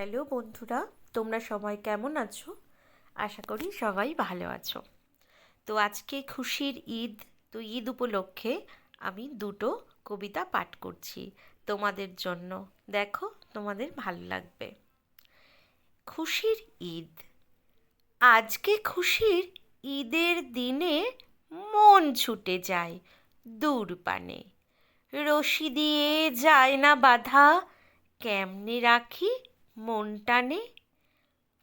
Hello বন্ধুরা, তোমরা সবাই কেমন আছো? আশা করি সবাই ভালো আছো। তো আজকে খুশির ঈদ, তো ঈদ উপলক্ষে আমি দুটো কবিতা পাঠ করছি তোমাদের জন্য। দেখো তোমাদের ভালো লাগবে। খুশির ঈদ। আজকে খুশির ঈদের দিনে মন ছুটে যায় দূর পানে। রশি দিয়ে যায় না বাধা, কেমনে রাখি মন টানে,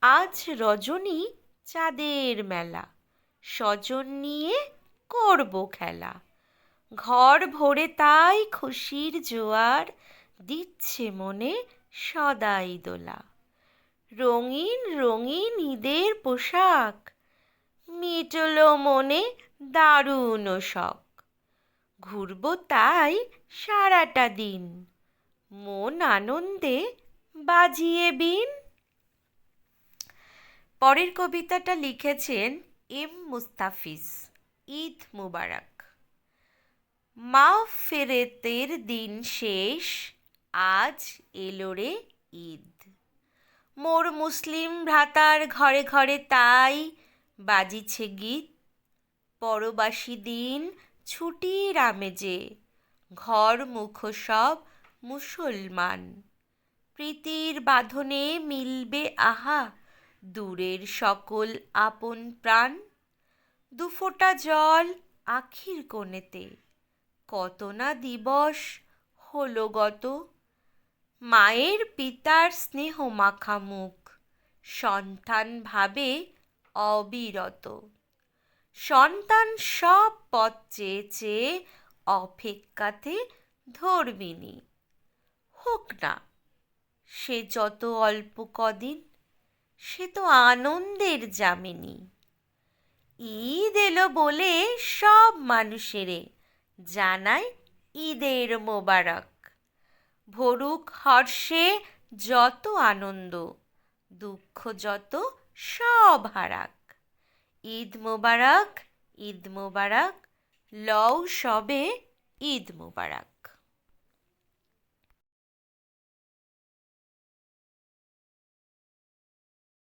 আজ রজনী চাঁদের মেলা, স্বজন নিয়ে করব খেলা। ঘর ভরে তাই খুশির জোয়ার, দিচ্ছে মনে সদাই দোলা। রঙিন রঙিন ঈদের পোশাক, মিটল মনে দারুণ শখ। ঘুরবো তাই সারাটা দিন, মন আনন্দে বাজিয়ে বিন। পরের কবিতাটা লিখেছেন এম মুস্তাফিজ, ঈদ মুবারক। মা ফেরেতের দিন শেষ, আজ এলো রে ঈদ। মোর মুসলিম ভ্রাতার ঘরে ঘরে তাই বাজিছে গীত। পরবাসী দিন ছুটির আমেজে, ঘর মুখ সব মুসলমান। প্রীতির বাঁধনে মিলবে আহা, দূরের সকল আপন প্রাণ। দুফোঁটা জল আখির কোণেতে, কত না দিবস হলো গত। মায়ের পিতার স্নেহ মাখা মুখ, সন্তান ভাবে অবিরত। সন্তান সব পথ চেয়ে চেয়ে অপেক্ষাতে ধর্মিনী হোক না সে যত অল্প কদিন, সে তো আনন্দের যামিনী। ঈদ এলো বলে সব মানুষেরে জানায় ঈদের মোবারক। ভরুক হর্ষে যত আনন্দ, দুঃখ যত সব হারাক। ঈদ মোবারক ঈদ মোবারক, লও সবে ঈদ মোবারক।